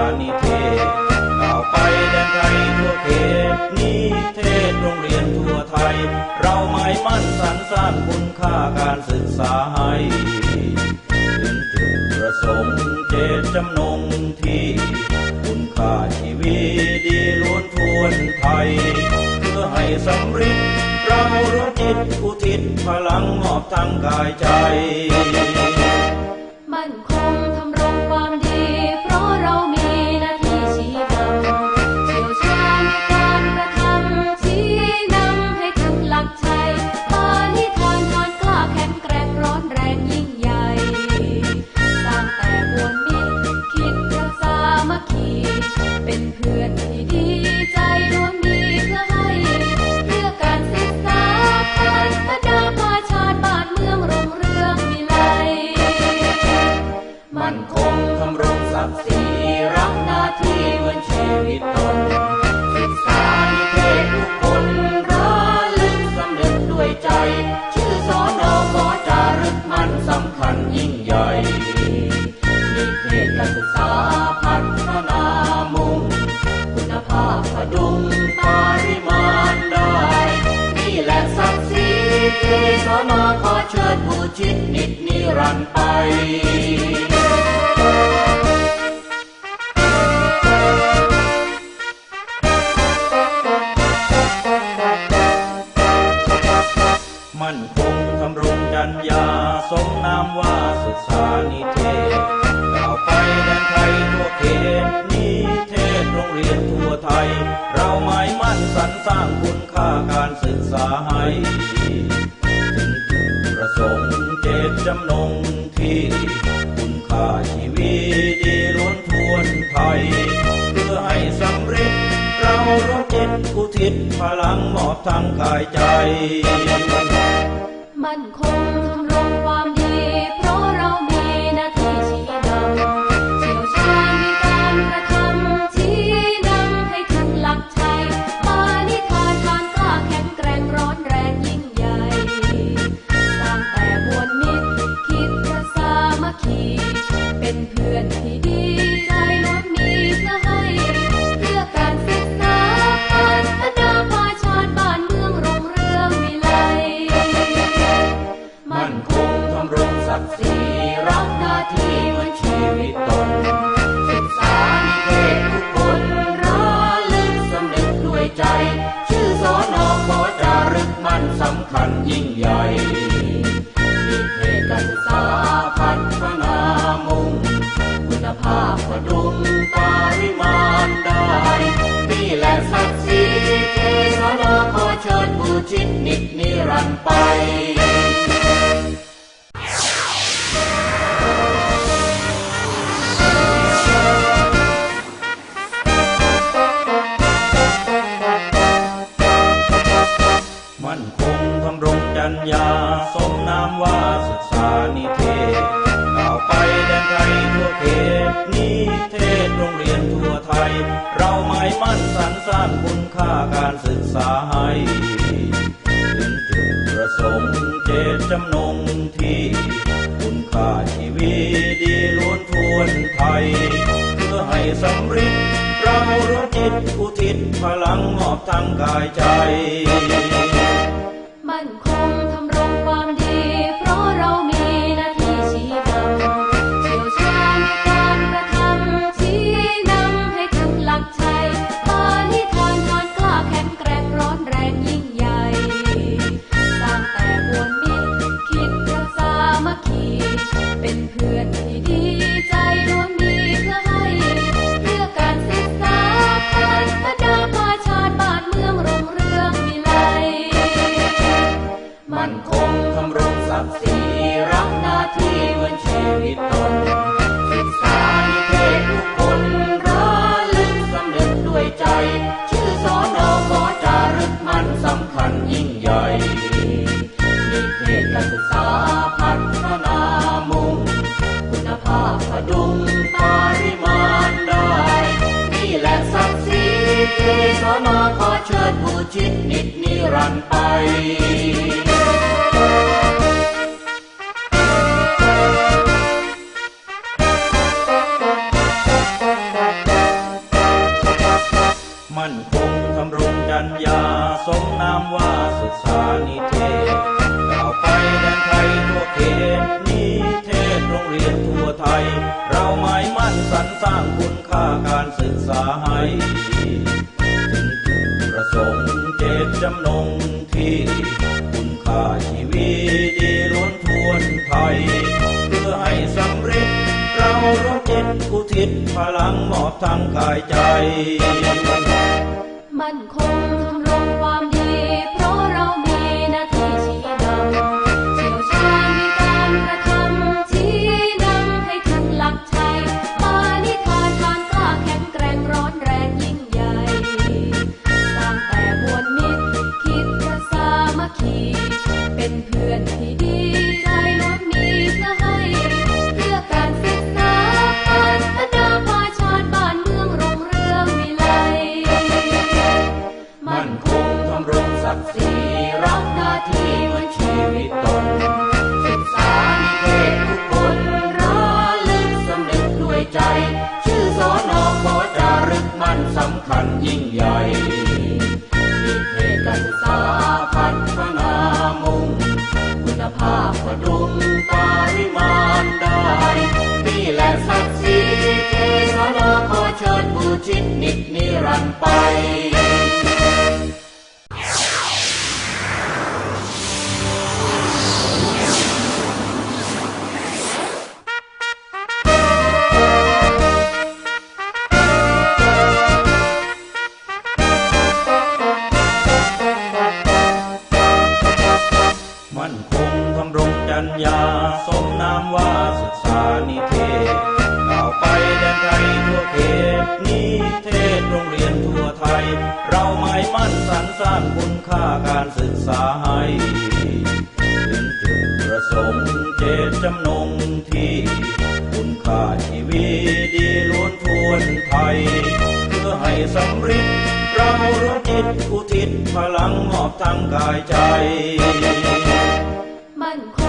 านิเทศก้าวไปแดนไกลทั่วเขตนิเทศโรงเรียนทั่วไทย เราหมายมั่นสรรสร้างคุณค่าการศึกษาให้ถึงจุดประสงค์เจตจำนงที่ คุณค่าชีวิตดีล้วนทวนไทย เพื่อให้สำเร็จเรารู้จิตอุทิศพลังมอบทั้งกายใจ ขอเชิดบูชิดนิดนิรันต์ไปมั่นคงทำรงจัญญาสมนามว่าศึกษานิเทศก้าวไปแดนไทยทั่วเขตนิเทศโรงเรียนทั่วไทย เราหมายมั่นสรรสร้างคุณค่าการศึกษาให้ สงเจตจำนงที่คุณค่าชีวิตดีล้วนทวนไทย เพื่อให้สำเร็จ เรารวมจิตกุทิศพลังมอบทั้งกายใจ มั่นคง เป็นเพื่อนที่ดีใจล้วนมีเพื่อให้ เพื่อการศึกษาพัฒนาประชาติบ้านเมืองรุ่งเรืองวิไลมั่นคงทำรงศักดิ์ศรีรักหน้าที่เหมือนชีวิตตนศึกษานิเทศทุกคนระลึกสำนึกด้วยใจ ชื่อสอนอขอจารึกมันสำคัญยิ่งใหญ่นิเทศการศึกษาพัฒน พดุงปริมานได้ นี่แหละศักดิ์ศรีเที่สอนอขอเชิญผู้ชินนิดนิรันดร์ไป สร้างคุณค่าการศึกษาให้ถึงจุดประสงค์เจตจำนงที่ คุณค่าชีวิตดีล้วนทวนไทย เพื่อให้สำเร็จเรารู้จิตอุทิศพลังมอบทั้งกายใจ มั่นคง ชื่อสอนอขอจารึกมันสำคัญยิ่งใหญ่นิเทศการศึกษาพัฒนามุ่ง คุณภาพพดุงปริมาณได้ นี่แหละศักดิ์ศรีสอนอขอเชิดบูชิดนิดนิรันดร์ไปาสมนามว่าศึกษานิเทศก้าวไปแดนไทยทั่วเขตนิเทศโรงเรียนทั่วไทย เราหมายมั่นสรรสร้างคุณค่าการศึกษาให้ถึงจุดประสงค์เจตจำนงที่คุณค่าชีวิตดีล้นทวนไทย เพื่อให้สำเร็จเราร่วมจิตกุทิศพลังมอบทั้งกายใจ มั่นคง เป็นเพื่อนที่ดี มปริมาได้ นี่แหละศักดิ์ศรีที่สอนอขอเชิดบูชิดนิดนิรันดร์ไป ษานิเทศก้าวไปแดนไกลทั่วเขตนิเทศโรงเรียนทั่วไทย เราหมายมั่นสรรสร้างคุณค่าการศึกษาให้ถึงจุดประสงค์เจตจำนงที่ คุณค่าชีวิตดีล้วนทวนไทย เพื่อให้สำเร็จเราร่วมจิตอุทิศพลังมอบทั้งกายใจ มั่นคง